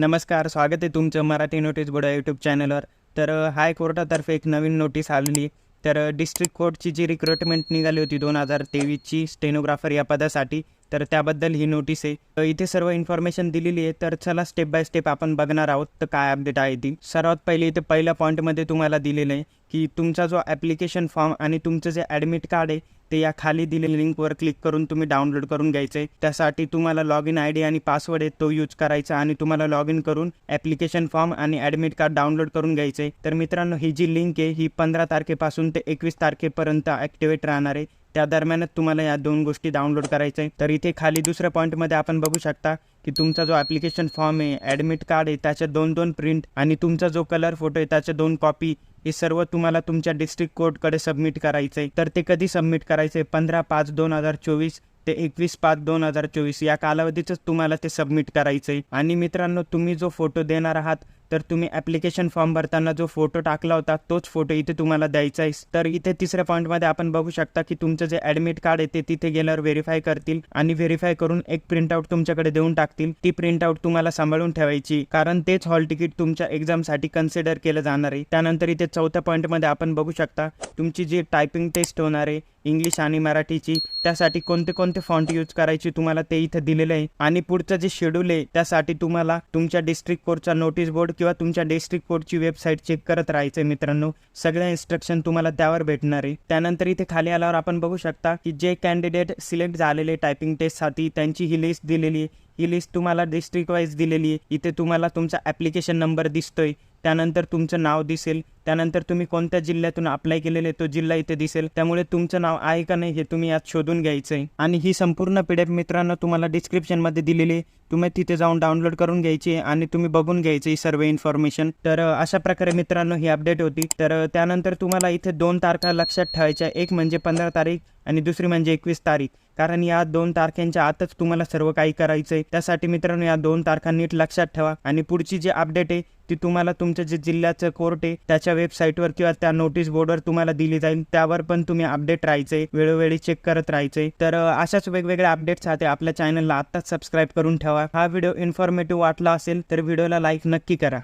नमस्कार स्वागत आहे तुमचं मराठी नोटीस बोर्ड यूट्यूब चॅनलवर तर हायकोर्टातर्फे एक नवीन नोटीस आलेली. तर डिस्ट्रिक्ट कोर्टची जी रिक्रुटमेंट निघाली होती दोन हजार तेवीसची स्टेनोग्राफर या पदासाठी तर त्याबद्दल ही नोटीस आहे. इथे सर्व इन्फॉर्मेशन दिलेली आहे. तर चला स्टेप बाय स्टेप आपण बघणार आहोत तर काय अपडेट आहे ती. सर्वात पहिले इथे पहिल्या पॉईंटमध्ये तुम्हाला दिलेलं आहे की तुमचा जो ॲप्लिकेशन फॉर्म आणि तुमचं जे ॲडमिट कार्ड आहे ते या खाली दिलेल्या लिंकवर क्लिक करून तुम्ही डाउनलोड करून घ्यायचे त्यासाठी तुम्हाला लॉग इन आय डी आणि पासवर्ड आहे तो यूज करायचा आणि तुम्हाला लॉग इन करून ॲप्लिकेशन फॉर्म आणि ॲडमिट कार्ड डाउनलोड करून घ्यायचे तर मित्रांनो ही जी लिंक आहे ही पंधरा तारखेपासून ते एकवीस तारखेपर्यंत ॲक्टिवेट राहणार आहे. त्या दरम्यानच तुम्हाला या दोन गोष्टी डाउनलोड करायचं आहे तर इथे खाली दुसऱ्या पॉईंटमध्ये आपण बघू शकता की तुमचा जो ॲप्लिकेशन फॉर्म आहे ॲडमिट कार्ड आहे त्याच्या दोन दोन प्रिंट आणि तुमचा जो कलर फोटो आहे त्याच्या दोन कॉपी हे सर्व तुम्हाला तुमच्या डिस्ट्रिक्ट कोर्टकडे सबमिट करायचं आहे तर ते कधी सबमिट करायचं आहे पंधरा पाच दोन हजार चोवीस ते एकवीस पाच दोन हजार चोवीस या कालावधीतच तुम्हाला ते सबमिट करायचं आहे आणि मित्रांनो तुम्ही जो फोटो देणार आहात तर तुम्ही ॲप्लिकेशन फॉर्म भरताना जो फोटो टाकला होता तोच फोटो इथे तुम्हाला द्यायचा आहे. तर इथे तिसऱ्या पॉईंटमध्ये आपण बघू शकता की तुमचं जे ॲडमिट कार्ड येते तिथे गेल्यावर व्हेरीफाय करतील आणि व्हेरीफाय करून एक प्रिंटआउट तुमच्याकडे देऊन टाकतील. ती प्रिंटआउट तुम्हाला सांभाळून ठेवायची कारण तेच हॉल तिकीट तुमच्या एक्झामसाठी कन्सिडर केलं जाणार आहे. त्यानंतर इथे चौथ्या पॉईंटमध्ये आपण बघू शकता तुमची जी टायपिंग टेस्ट होणार आहे इंग्लिश आणि मराठीची त्यासाठी कोणते कोणते फॉन्ट यूज करायची तुम्हाला ते इथं दिलेलं आहे. आणि पुढचं जे शेड्यूल आहे त्यासाठी तुम्हाला तुमच्या डिस्ट्रिक्ट कोर्टचा नोटीस बोर्ड किंवा तुमच्या डिस्ट्रिक्ट कोर्टची वेबसाईट चेक करत राहायचं मित्रांनो. सगळ्या इन्स्ट्रक्शन तुम्हाला त्यावर भेटणार आहे. त्यानंतर इथे खाली आल्यावर आपण बघू शकता की जे कॅन्डिडेट सिलेक्ट झालेले टायपिंग टेस्टसाठी त्यांची ही लिस्ट दिलेली आहे. ही लिस्ट तुम्हाला डिस्ट्रिक्ट वाईज दिलेली आहे. इथे तुम्हाला तुमचा ॲप्लिकेशन नंबर दिसतोय. त्यानंतर तुमचं नाव दिसेल. त्यानंतर तुम्ही कोणत्या जिल्ह्यातून अप्लाय केलेले तो जिल्हा इथे दिसेल. त्यामुळे तुमचं नाव आहे का नाही हे तुम्ही यात शोधून घ्यायचं आहे. आणि ही संपूर्ण पी डी एफ मित्रांनो तुम्हाला डिस्क्रिप्शनमध्ये दिलेली आहे. तुम्ही तिथे जाऊन डाउनलोड करून घ्यायची आणि तुम्ही बघून घ्यायची ही सर्व इन्फॉर्मेशन तर अशा प्रकारे मित्रांनो ही अपडेट होती. तर त्यानंतर तुम्हाला इथे दोन तारखा लक्षात ठेवायच्या एक म्हणजे पंधरा तारीख आणि दुसरी म्हणजे एकवीस तारीख. कारण या दोन तारखेंच्या आतच तुम्हाला सर्व काही करायचं आहे त्यासाठी मित्रांनो या दोन तारखा नीट लक्षात ठेवा. आणि पुढची जी अपडेट आहे ती तुम्हाला तुमचं जे जिल्ह्याचं कोर्ट आहे त्याच्या वेबसाईटवर किंवा त्या नोटीस बोर्डवर तुम्हाला दिली जाईल. त्यावर पण तुम्ही अपडेट राहायचे वेळोवेळी चेक करत राहायचे तर अशाच वेगवेगळ्या अपडेट्ससाठी आपल्या चॅनलला आत्ताच सबस्क्राईब करून ठेवा. हा व्हिडिओ इन्फॉर्मेटिव्ह वाटला असेल तर व्हिडिओला लाईक नक्की करा.